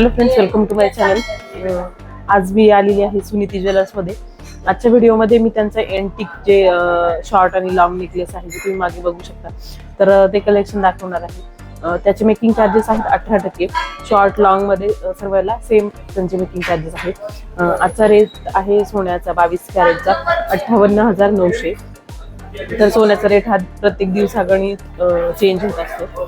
Hello friends welcome to my channel आज मी आलेली आहे सुनीती ज्वेलर्समध्ये आजच्या व्हिडिओमध्ये मी त्यांचं एंटिक जे शॉर्ट आणि लॉंग नेकलेस आहे जे तुम्ही मागे बघू शकता. तर ते कलेक्शन दाखवणार आहे. त्याचे मेकिंग चार्जेस आहेत अठरा टक्के. शॉर्ट लॉंगमध्ये सर्वांना सेम त्यांचे मेकिंग चार्जेस आहेत. आजचा रेट आहे सोन्याचा बावीस कॅरेटचा अठ्ठावन्न हजार नऊशे. तर सोन्याचा रेट हा प्रत्येक दिवसागणी चेंज होत असतो.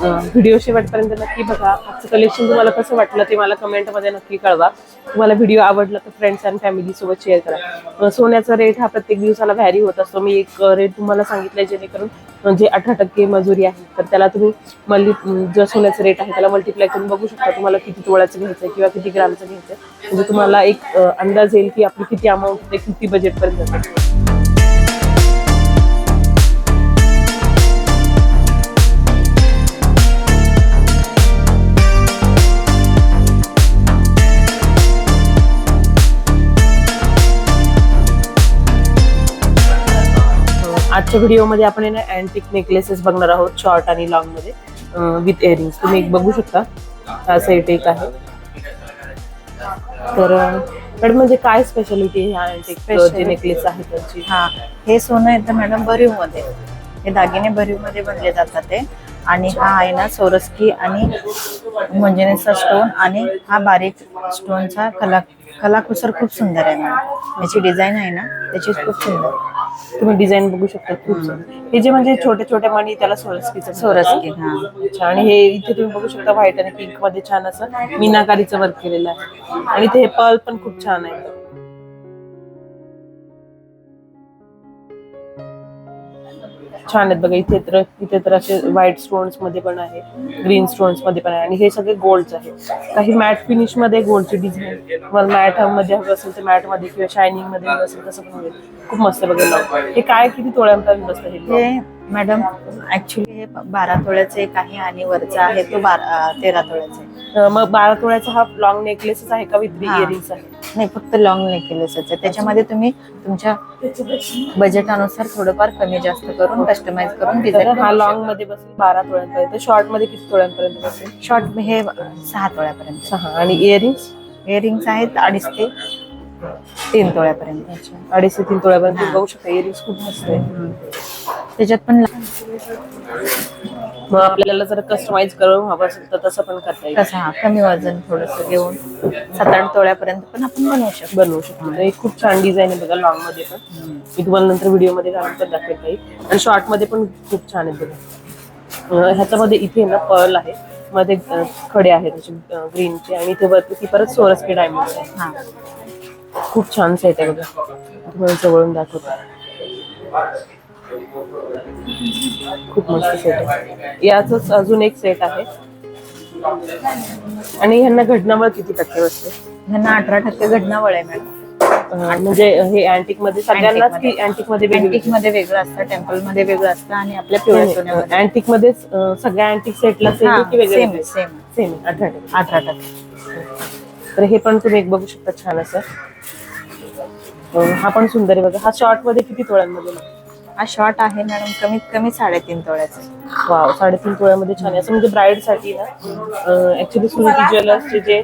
व्हिडिओ शेवटपर्यंत नक्की बघा. आजचं कलेक्शन तुम्हाला कसं वाटलं ते मला कमेंटमध्ये नक्की कळवा. तुम्हाला व्हिडिओ आवडला तर फ्रेंड्स अँड फॅमिलीसोबत शेअर करा. सोन्याचा रेट हा प्रत्येक दिवसाला व्हॅरी होत असतो. मी एक रेट तुम्हाला सांगितलंय जेणेकरून म्हणजे अठरा टक्के मजुरी आहे तर त्याला तुम्ही मल्ली जो सोन्याचा रेट आहे त्याला मल्टिप्लाय करून बघू शकता तुम्हाला किती तोळ्याचं घ्यायचं आहे किंवा किती ग्रामचं घ्यायचं आहे. म्हणजे तुम्हाला एक अंदाज येईल की आपली किती अमाऊंट किती बजेटपर्यंत आजच्या व्हिडिओमध्ये आपण आहे ना अँटिक नेकलेसेस बघणार आहोत शॉर्ट आणि लॉंगमध्ये विथ इयरिंग्स तुम्ही एक बघू शकता. हा सेट एक आहे. तर मॅडम म्हणजे काय स्पेशालिटी ह्या अँटिक जे. नेकलेस आहे त्यांची? हा हे सोनं येतं मॅडम भरीवमध्ये हे दागिने भरीवमध्ये बनले जातात ते. आणि हा आहे ना सोरस्की आणि मंजनेचा स्टोन आणि हा बारीक स्टोनचा कला कलाकुसर खूप सुंदर आहे मॅडम. याची डिझाईन आहे ना त्याची खूप सुंदर. तुम्ही डिझाईन बघू शकता खूप छान. हे जे म्हणजे छोटे छोटे मणी त्याला सोरस्कीचं सोरस्की हा. आणि हे इथे तुम्ही बघू शकता व्हाईट आणि पिंकमध्ये छान असं मीनाकारीचं वर्क केलेलं आहे. आणि हे पर्ल पण खूप छान आहे. छान आहेत बघा इथे तर इथे तर असे व्हाईट स्टोन्समध्ये पण आहे ग्रीन स्टोन्समध्ये पण आहे. आणि हे सगळे गोल्डचे आहे काही मॅट फिनिशमध्ये गोल्डची डिझाईन तुम्हाला मॅटमध्ये हवं असेल तर मॅटमध्ये किंवा शायनिंगमध्ये हवं असेल तसं पण खूप मस्त बघायला हे काय किती तोळ्यांपर्यंत बसतं हे? मॅडम ऍक्च्युली बारा तोळ्याचं एक आहे आणि वरचा आहे तो बारा तेरा तोळ्याचा अं, मग बारा तोळ्याचा हा लॉंग नेकलेसच आहे का विथ हा. इयरिंग्स आहे? नाही फक्त लॉंग नेकलेस आहे त्याच्यामध्ये तुम्ही तुमच्या बजेटानुसार थोडंफार कमी जास्त करून कस्टमाइज करून तर डिझाईन हा लॉंगमध्ये बसेल बारा तोळ्यांपर्यंत शॉर्टमध्ये किती तोळ्यांपर्यंत बसेल? शॉर्ट हे सहा तोळ्यापर्यंत सहा. आणि इयरिंग्स इयरिंग्स आहेत अडीच ते तीन तोळ्यापर्यंत. अच्छा. अडीच ते तीन तोळ्यापर्यंत हा. बघू शकता इयरिंग्स खूप मस्त आहे त्याच्यात पण मग आपल्याला जर कस्टमाइज करून हवं असेल तर तसं पण करता येईल. कसं हा कमी वजन थोडस घेऊन सात आठ तोळ्यापर्यंत पण आपण बनवू शकतो. बनवू शकतो. तर एक खूप छान डिझाईन आहे बघा लॉंगमध्ये पण. मी तुम्हाला नंतर व्हिडिओमध्ये घालून पण दाखवेल काही आणि शॉर्टमध्ये पण खूप छान आहे बघा. ह्याच्यामध्ये इथे ना पर्ल आहे. मध्ये खडे आहेत त्याचे ग्रीनचे आणि इथे वरती ती परत सोरसके डायमंड आहे. हा. खूप छान सेट आहे बघा. तुम्हाला जवळून दाखवतो. खूप मस्त सेट आहे. याच अजून एक सेट आहे. आणि ह्यांना घटनावळ किती टक्के बसते? ह्यांना अठरा टक्के घटनावळ आहे मॅडम. म्हणजे हे अँटिकमध्ये सगळ्यांनाच की अँटिकमध्ये. अँटिकमध्ये वेगळं असतं टेम्पलमध्ये वेगळं असतं आणि आपल्या सोन्यामध्ये. अँटिकमध्ये सगळ्या अँटिक सेटला सेम की वेगळे सेम सेम सेम अठरा टक्के. अठरा टक्के. तर हे पण तुम्ही एक बघू शकता छान असं. हा पण सुंदर आहे बघा. हा शॉर्टमध्ये किती तोळ्यांमध्ये? हा शॉर्ट आहे मॅडम. कमीत कमी साडेतीन तोळ्याचा. वाव साडेतीन तोळ्यामध्ये छान आहे. असं म्हणजे ब्राईडसाठी ना ऍक्च्युली सुनीती ज्वेलर्सचे जे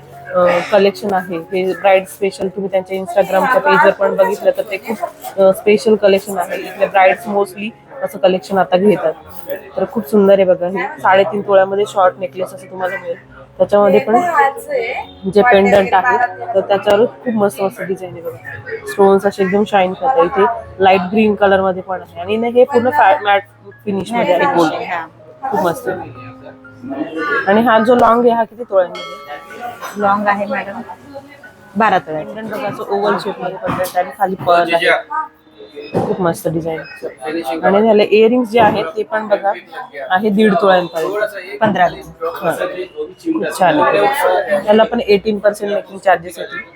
कलेक्शन आहे हे ब्राईड स्पेशल तुम्ही त्यांच्या इंस्टाग्रामच्या पेजवर पण बघितलं तर ते खूप स्पेशल कलेक्शन आहे. इथले ब्राईड्स मोस्टली असं कलेक्शन आता घेतात. तर खूप सुंदर आहे बघा हे. साडेतीन तोळ्यामध्ये शॉर्ट नेकलेस असं तुम्हाला मिळेल. त्याच्यामध्ये पण जे पेंडंट आहे तर त्याच्यावर खूप मस्त मस्त डिझाईन आहे बघा. स्टोन्स असे एकदम शाईन करतात. इथे लाइट ग्रीन कलरमध्ये पण आहे. आणि ना हे पूर्ण मॅट फिनिशमध्ये आहे. गोल्ड हा. खूप मस्त आणि हा जो लॉंग आहे हा किती तोळ्यांमध्ये? लॉंग आहे मॅडम बारा पेंडंट बघा असं ओव्हल शेपमध्ये पेंडंट आणि खाली पर्ल आहे. खूप मस्त डिझाईन आणि झाले इयरिंग्स जे आहेत ते पण बघा आहे दीड तोळ्यांपर्यंत पंधरा खूप छान त्याला पण एटीन पर्सेंट मेकिंग चार्जेस येतील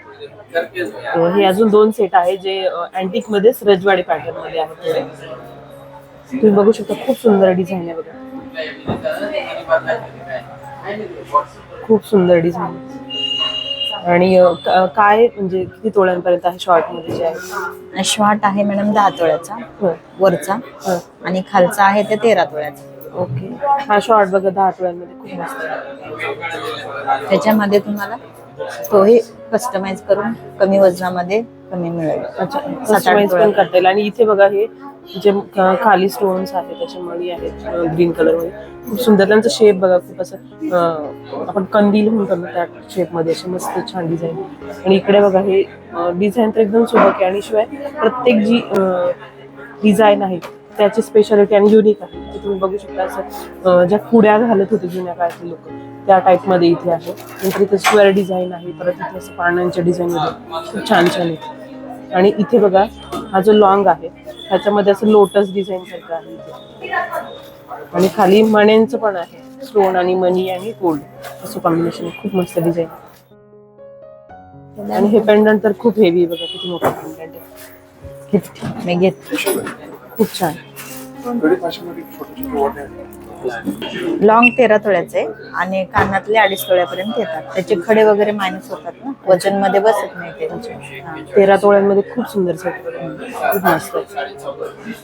हे अजून दोन सेट आहे जे अँटिक मध्येच रजवाडी पॅटर्नमध्ये आहेत थोडे तुम्ही बघू शकता खूप सुंदर डिझाईन आहे बघा. खूप सुंदर डिझाईन आणि अं, काय म्हणजे किती तोळ्यांपर्यंत आहे शॉर्टमध्ये जे आहे शॉर्ट आहे मॅडम दहा तोळ्याचा वरचा हं. आणि खालचा आहे ते तेरा तोळ्याचा ओके हा शॉर्ट बघा दहा टोळ्यांमध्ये खूप मस्त आहे. त्याच्यामध्ये तुम्हाला तोही कस्टमाइज करून कमी वजनामध्ये कमी मिळेल अच्छा पण. करता येईल आणि इथे बघा हे जे खाली स्टोन्स आहेत त्याच्या मणी आहेत ग्रीन कलरमध्ये. खूप सुंदर. त्यांचा शेप बघा खूप असं आपण कंदील म्हणतो ना त्या शेपमध्ये. असे मस्त छान डिझाईन आणि इकडे बघा हे डिझाईन तर एकदम सुबक आहे. आणि शिवाय प्रत्येक जी डिझाईन आहे त्याची स्पेशालिटी आणि युनिक आहे. ते तुम्ही बघू शकता असं ज्या कुड्या घालत होते जुन्या काळातले लोक त्या टाईपमध्ये इथे आहे. नंतर इथे स्क्वेअर डिझाईन आहे. परत इथे असं पानांच्या डिझाईन मध्ये. खूप छान छान आहे. आणि इथे बघा हा जो लॉंग आहे ह्याच्यामध्ये असं लोटस डिझाईन सारखं आहे. आणि खाली मण्यांचं पण आहे स्टोन आणि मनी आणि गोल्ड असं कॉम्बिनेशन खूप मस्त डिझाईन आणि हे पेंडंट तर खूप हेवी बघा किती मोठं पेंडंट आहे. घेत खूप छान. लॉंग तेरा तोळ्याचे आणि कानातले अडीच तोळ्यापर्यंत येतात. त्याचे खडे वगैरे मायनस होतात ना. वजनमध्ये बसत नाही ते. तेरा तोळ्यांमध्ये खूप सुंदर सेट खूप मस्त.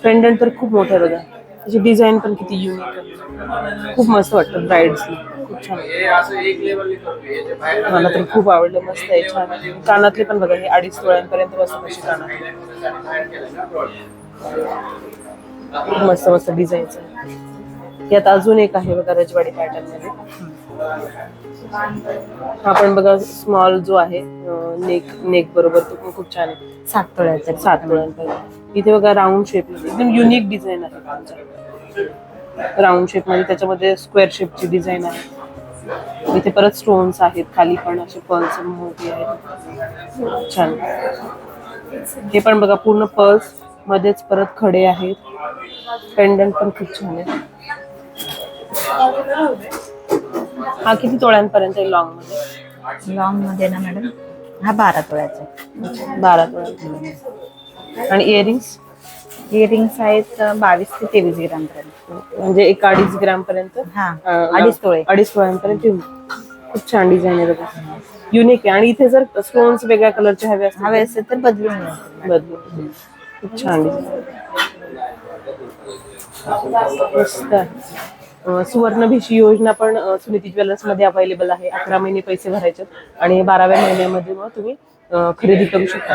पेंडंट तर खूप मोठं बघा. त्याची डिझाईन पण किती युनिक खूप मस्त वाटतं ब्राईड्सला खूप छान. मला तर खूप आवडलं. मस्त आहे. छान. कानातले पण बघा हे अडीच तोळ्यांपर्यंत बसतात असे कानात खूप मस्त मस्त डिझाईन्स आहे यात अजून एक आहे बघा रजवाडी पॅटर्नमध्ये. हा पण बघा स्मॉल जो आहे नेक नेक बरोबर तो पण खूप छान आहे. सात तोळ्याचे. सात तोळ्यांपर्यंत इथे बघा राऊंड शेप एकदम युनिक डिझाईन आहे राऊंड शेपमध्ये त्याच्यामध्ये स्क्वेअर शेपची डिझाईन आहे. इथे परत स्टोन्स आहेत खाली पण असे पर्ल्स मोठी आहेत. छान. हे पण बघा पूर्ण पर्ल्स मध्येच परत खडे आहेत. पेंडंट पण खूप छान आहे. हा किती तोळ्यांपर्यंत आहे लॉंगमध्ये? लॉंगमध्ये ना मॅडम हा बारा तोळ्याचा बारा तोळ्यांपर्यंत आणि इयरिंग्स इयरिंग्स आहेत अं, बावीस ते तेवीस ग्राम पर्यंत म्हणजे एक अडीच ग्राम पर्यंत हा. अडीच तोळे. अडीच तोळ्यांपर्यंत येऊन. खूप छान डिझाईन आहे बघा. युनिक आहे. आणि इथे जर स्टोन्स वेगळ्या कलरचे हवे असतील हवे असेल तर बदलून बदलून. खूप छान डिझाईन मस्त. आहे. सुवर्ण भिशी योजना पण सुनीती ज्वेलर्समध्ये अवेलेबल आहे. अकरा महिने पैसे भरायचे आणि बाराव्या महिन्यामध्ये मग तुम्ही खरेदी करू शकता.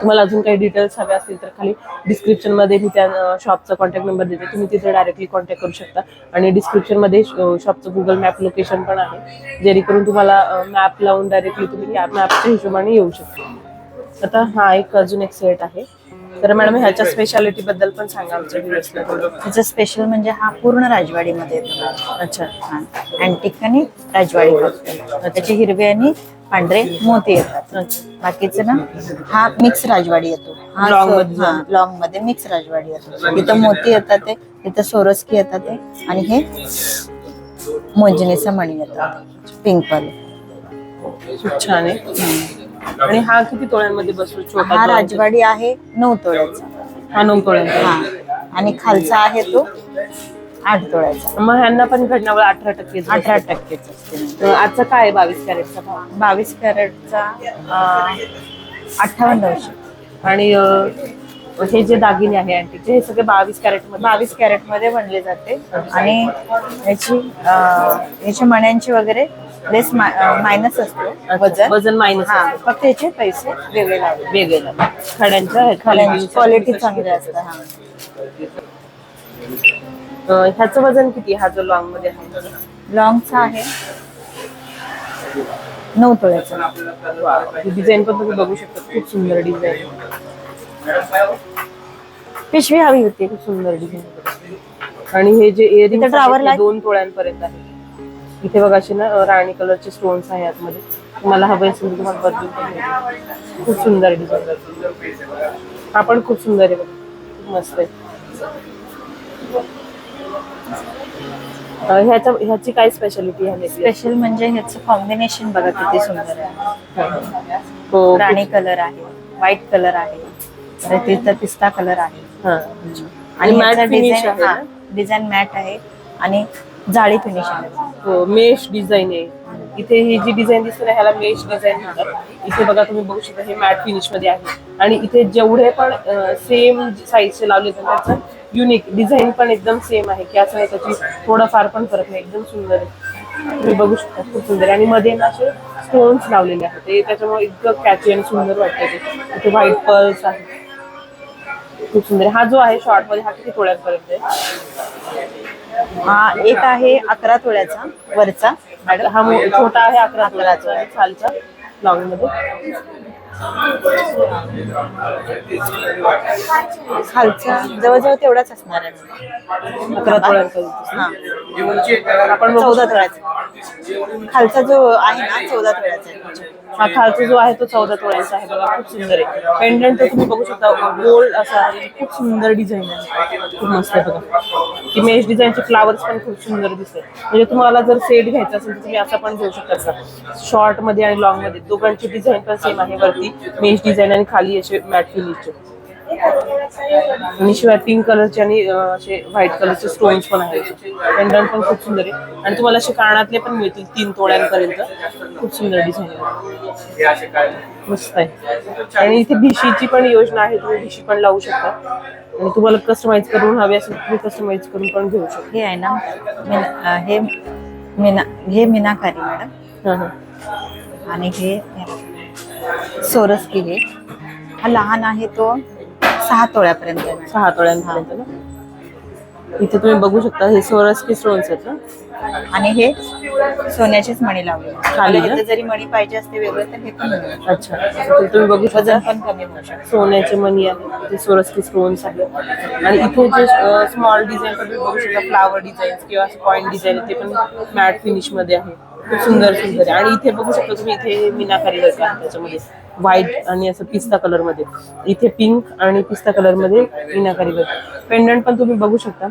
तुम्हाला अजून काही डिटेल्स हवे असतील तर खाली डिस्क्रिप्शनमध्ये मी त्या शॉपचा कॉन्टॅक्ट नंबर देते. तुम्ही तिथे डायरेक्टली कॉन्टॅक्ट करू शकता. आणि डिस्क्रिप्शनमध्ये शॉपचं गुगल मॅप लोकेशन पण आहे. जेणेकरून तुम्हाला मॅप लावून डायरेक्टली तुम्ही मॅपच्या हिशोबाने येऊ शकता. आता हा एक अजून एक सेट आहे. तर मॅडम ह्याच्या स्पेशालिटी बद्दल पण सांगा आमच्या व्ह्युअर्सला त्याचं स्पेशल म्हणजे हा पूर्ण राजवाडीमध्ये येतो. अच्छा. अँटिक आणि राजवाडी फक्त. त्याचे हिरवे आणि पांढरे मोती येतात. अच्छा. बाकीचं ना हा मिक्स राजवाडी येतो. हा Long सो- मध्ये लॉंगमध्ये मिक्स राजवाडी येतो. इथं मोती येतात ते इथं सोरस्की येतात ते आणि हे मोजणीचा मणी येतात पिंक वाले. खूप छान आहे. आणि हा किती तोळ्यांमध्ये बसतो? छोटा हा राजवाडी आहे नऊ तोळ्याचा. हा नऊ तोळ्यांचा. हा. आणि खालचा आहे तो आठ तोळ्याचा. मग ह्यांना पण घडण्यावर अठरा टक्के अठरा टक्केच असते आजचा काय आहे बावीस कॅरेटचा भाव? बावीस कॅरेटचा अठ्ठावन्न वर्ष. आणि अं, हे जे दागिने आहे अँटिकचे हे सगळे बावीस कॅरेटमध्ये बावीस कॅरेटमध्ये बनले जाते. आणि याची अं, याची मण्यांची वगैरे लेस मायनस असतो. वजन. वजन मायनस हा फक्त याचे पैसे वेगळे लावले वेगळे लागतात. खड्यांच्या खड्यांची क्वालिटी चांगली असते हा. ह्याचं वजन किती? हा जो लॉंगमध्ये आहे. लॉंगचा आहे. नऊ तोळ्याचा डिझाईन पण तुम्ही बघू शकता. खूप सुंदर डिझाईन पिशवी हवी होती. खूप सुंदर डिझाईन आणि हे जे इयरिंग इथं drawer ला- दोन तोळ्यांपर्यंत आहे इथे बघा असे ना राणी कलरचे स्टोन्स आहे आतमध्ये. तुम्हाला हवे असेल तर तुम्हाला बदलून. खूप सुंदर डिझाईन हा पण खूप सुंदर आहे बघा. खूप मस्त आहे. अं, ह्याच्या ह्याची काय स्पेशालिटी आहे? स्पेशल म्हणजे ह्याचं कॉम्बिनेशन बघा किती सुंदर आहे. हो. राणी कलर आहे व्हाईट कलर आहे इथं पिस्ता कलर आहे. हा. आणि मॅट? डिझाईन मॅट आहे. आणि जाळी फिनिश. आहे हो मेश डिझाईन आहे. इथे ही जी डिझाईन दिसते ना ह्याला मेश डिझाईन म्हणतात. इथे बघा तुम्ही बघू शकता हे मॅट फिनिशमध्ये आहे. आणि इथे जेवढे पण सेम साईजचे लावले त्याचं युनिक डिझाईन पण एकदम सेम आहे. की असं नाही त्याची थोडाफार पण फरक नाही. एकदम सुंदर आहे. तुम्ही बघू शकता खूप सुंदर आहे. आणि मध्ये ना असे स्टोन्स लावलेले आहेत. ते त्याच्यामुळे इतकं कॅची आणि सुंदर वाटतं ते. इथे व्हाईट पर्ल्स आहे खूप सुंदर आहे. हा जो आहे शॉर्टमध्ये हा किती थोड्यापर्यंत आहे? हा एक आहे अकरा तोळ्याचा वरचा. हा छोटा आहे अकरा तोळ्याचा आणि खालचा मध्ये खालचा जवळजवळ तेवढाच असणार आहे अकरा आपण चौदा. तोळ्याचा खालचा जो आहे ना चौदा तोळ्याचा आहे. हा खालचा जो आहे तो चौदा तोळ्यांचा आहे बघा. खूप सुंदर आहे. पेंडंट तुम्ही बघू शकता. गोल्ड असा आहे. खूप सुंदर डिझाईन आहे. खूप मस्त आहे बघा. की मेश डिझाईनचे फ्लावर्स पण खूप सुंदर दिसते म्हणजे तुम्हाला जर सेट घ्यायचा असेल तर तुम्ही असं पण घेऊ शकता. शॉर्टमध्ये आणि लॉंगमध्ये. दोघांची डिझाईन पण सेम आहे वरती. मेश डिझाईन आणि खाली असे मॅट फिनिशचे आणि शिवाय पिंक कलरचे आणि असे व्हाईट कलरचे स्टोन्स पण आहेत. पेंडंट पण खूप सुंदर आहे. आणि तुम्हाला असे कानातले पण मिळतील तीन तोड्यांपर्यंत. खूप सुंदर डिझाईन आहे. मस्त आहे. आणि इथे भिशीची पण योजना आहे. तुम्ही भिशी पण लावू शकता. आणि तुम्हाला कस्टमाइज करून हवे असेल तुम्ही कस्टमाइज करून पण घेऊ शकता. हे आहे ना हे मीना हे मीनाकारी मॅडम. आणि हे सोरस हे हा लहान आहे तो सहा तोळ्यापर्यंत. आहे. सहा तोड्यांपर्यंत ना? इथे तुम्ही बघू शकता हे सोरस्की स्टोन्स आहेत ना? आणि हे सोन्याचेच मणी लावले खाली ना? जरी मणी पाहिजे असते वेगळे तर हे पण मिळेल. अच्छा. तर तुम्ही बघू वजन शकता पण कमी होऊ शकतं. सोन्याचे मणी आहेत ते सोरस्की स्टोन्स आहेत. आणि इथे जे स्मॉल डिझाईन पण तुम्ही बघू शकता फ्लावर डिझाईन किंवा पॉइंट डिझाईन ते पण मॅट फिनिशमध्ये आहे. खूप सुंदर सुंदर. आहे आणि इथे बघू शकता तुम्ही इथे मीनाकारी वर्क आहे त्याच्यामध्ये व्हाईट आणि असं पिस्ता कलरमध्ये. इथे पिंक आणि पिस्ता कलरमध्ये मीनाकारी वर्क पेंडंट पण तुम्ही बघू शकता.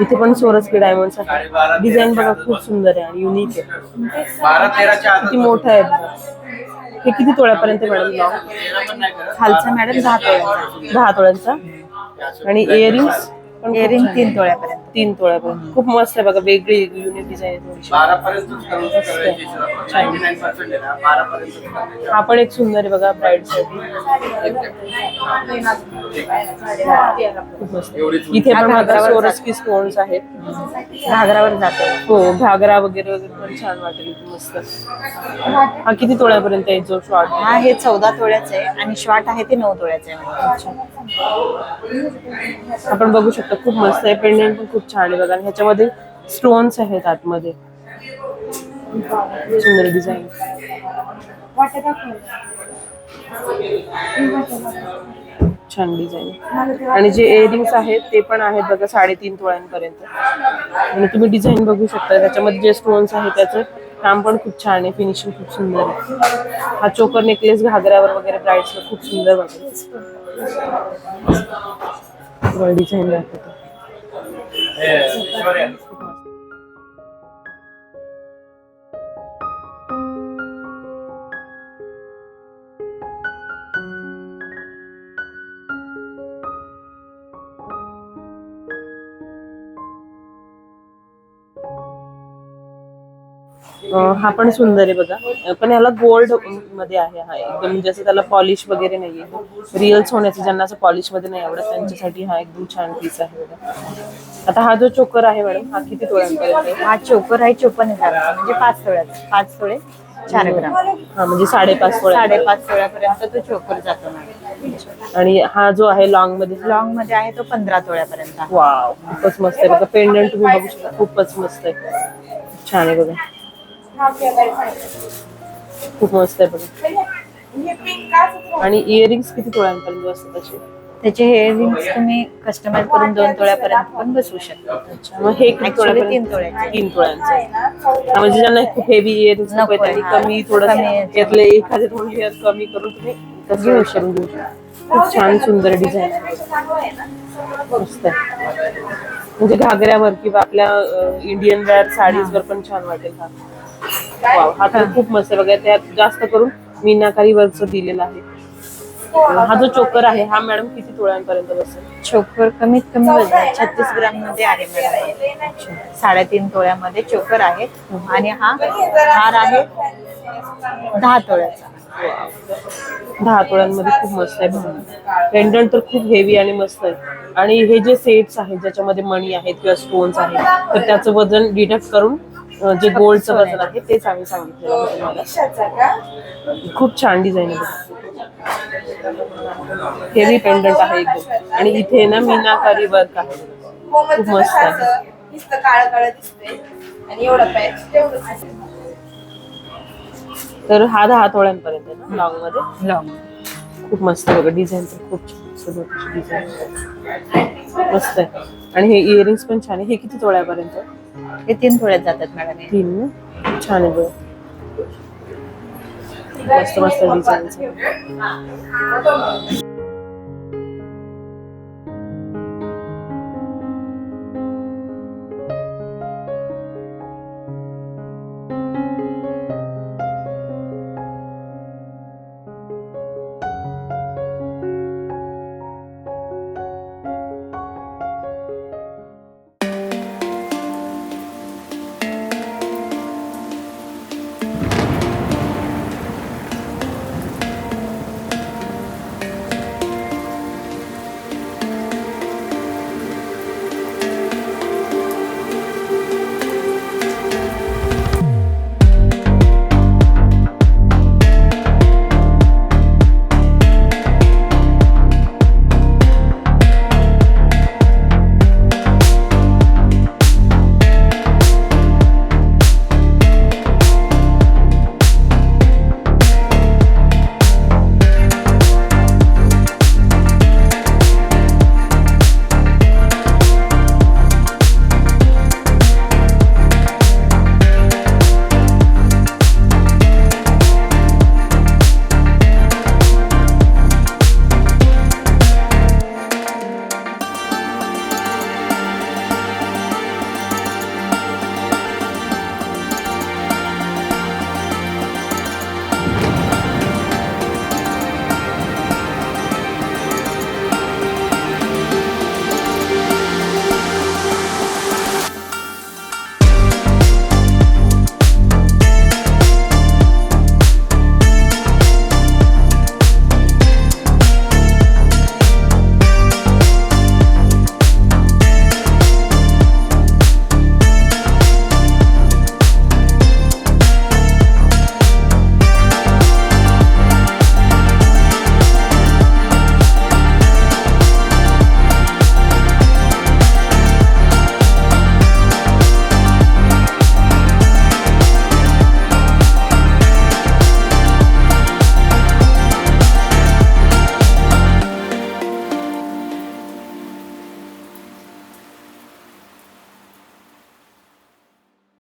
इथे पण सोरस्की डायमंड्स आहे. डिझाईन बघा खूप सुंदर आहे आणि युनिक आहे. किती मोठं आहे. हे किती तोळ्यापर्यंत मॅडम लॉंग. खालचा मॅडम दहा तोळ्याचा. दहा तोळ्यांचा. आणि इयरिंग्स पण इयरिंग तीन तोळ्यापर्यंत. तीन तोळ्यापर्यंत. खूप मस्त आहे बघा वेगळी युनिक डिझाईन बारा. हा पण एक सुंदर आहे बघा ब्राईडसाठी खूप मस्त आहे. इथे पण बघा सोरस्की स्टोन्स आहेत. घागरावर जातो. हो घागरा वगैरे वगैरे पण छान वाटेल मस्त. हा किती तोळ्यापर्यंत आहे जो शॉर्ट हा हे चौदा तोळ्याचं आहे आणि शॉर्ट आहे ते नऊ तोळ्याचं आहे. आपण बघू शकता. खूप मस्त आहे. पेंडेंट पण खूप छान आहे बघा. आणि ह्याच्यामध्ये स्टोन्स आहेत आतमध्ये. सुंदर डिझाईन छान डिझाईन आणि जे इयरिंग्स आहेत ते पण आहेत बघा साडेतीन तोळ्यांपर्यंत. आणि तुम्ही डिझाईन बघू शकता. त्याच्यामध्ये जे स्टोन्स आहेत त्याचं काम पण खूप छान आहे. फिनिशिंग खूप सुंदर आहे. हा चोकर नेकलेस घागऱ्यावर वगैरे ब्राईड्सला खूप सुंदर वाटेल डिझाईन दाखवतो हे, पण सुंदर आहे बघा. पण ह्याला गोल्डमध्ये आहे हा एकदम म्हणजे असं त्याला पॉलिश वगैरे नाहीये. रिअल सोन्याचं ज्यांना असं पॉलिशमध्ये नाही आवडत त्यांच्यासाठी हा एकदम छान पीस आहे बघा. आता हा जो चोकर आहे मॅडम हा किती तोळ्यांपर्यंत? हा चोकर आहे चोपन्न ग्राम म्हणजे पाच तोळ्याचा पाच तोळे चार ग्राम. हा म्हणजे साडेपाच तोळ्या साडेपाच तोळ्यापर्यंत तो चोकर जातो आणि हा जो आहे लॉंगमध्ये? लॉंगमध्ये आहे तो पंधरा तोळ्यापर्यंत. वाव खूपच मस्त आहे. बघा पेंडंट तुम्ही बघू शकता. खूपच मस्त आहे. छान आहे बघा. खूप मस्त आहे बघा. आणि इयरिंग्स किती तोळ्यांपर्यंत असतात त्याचे त्याचे हेअरिंग्स तुम्ही कस्टमाइज करून दोन तोळ्यापर्यंत पण बसवू शकता. मग हे? तीन तोळ्याचे. तीन तोळ्यांचे. हा, म्हणजे ज्यांना खूप हेवी इयरिंग्स नको त्यांनी कमी हा. थोडं. त्यातले एखादे थोडे हेअर कमी करून तुम्ही तसं यूज करून घेऊ शकता. खूप छान सुंदर डिझाईन आहे मस्त आहे. म्हणजे घागऱ्यावर किंवा आपल्या इंडियन वेअर साडीजवर पण छान वाटेल हा वाव हा तर खूप मस्त बघा त्यात जास्त करून मीनाकारी वर्कचं दिलेलं आहे. हा जो चोकर आहे हा मॅडम किती तोळ्यांपर्यंत बसेल? चोकर कमीत कमी वजन छत्तीस ग्राममध्ये आहे मॅडम. साडेतीन तोळ्यामध्ये चोकर आहे. आणि हा हार आहे दहा तोळ्याचा. दहा तोळ्यांमध्ये खूप मस्त आहे पेंडंट तर खूप हेवी आणि मस्त आहे. आणि हे जे सेट्स आहेत ज्याच्यामध्ये मणी आहेत किंवा स्टोन्स आहेत तर त्याचं वजन डिडक्ट करून जे गोल्डचं वजन आहे तेच आम्ही तुम्हाला. खूप छान डिझाईन आहे. हेवी पेंडंट आहे एकदम आणि इथे ना मीनाकारी वर्क आहे. खूप मस्त आहे. नुसतं काळं काळं दिसतंय. आणि एवढं पॅच तेवढं तर हा दहा तोळ्यांपर्यंत ना लॉंगमध्ये? लॉंग खूप मस्त आहे बघा डिझाईन तर खूप छान सगळं डिझाईन मस्त आहे. आणि हे इयरिंग्स पण छान आहे. हे किती तोळ्यापर्यंत? हे तीन थोड्यात जातात मॅडम हे. तीन ना खूप छान आहे बघा मस्त मस्त डिझाईन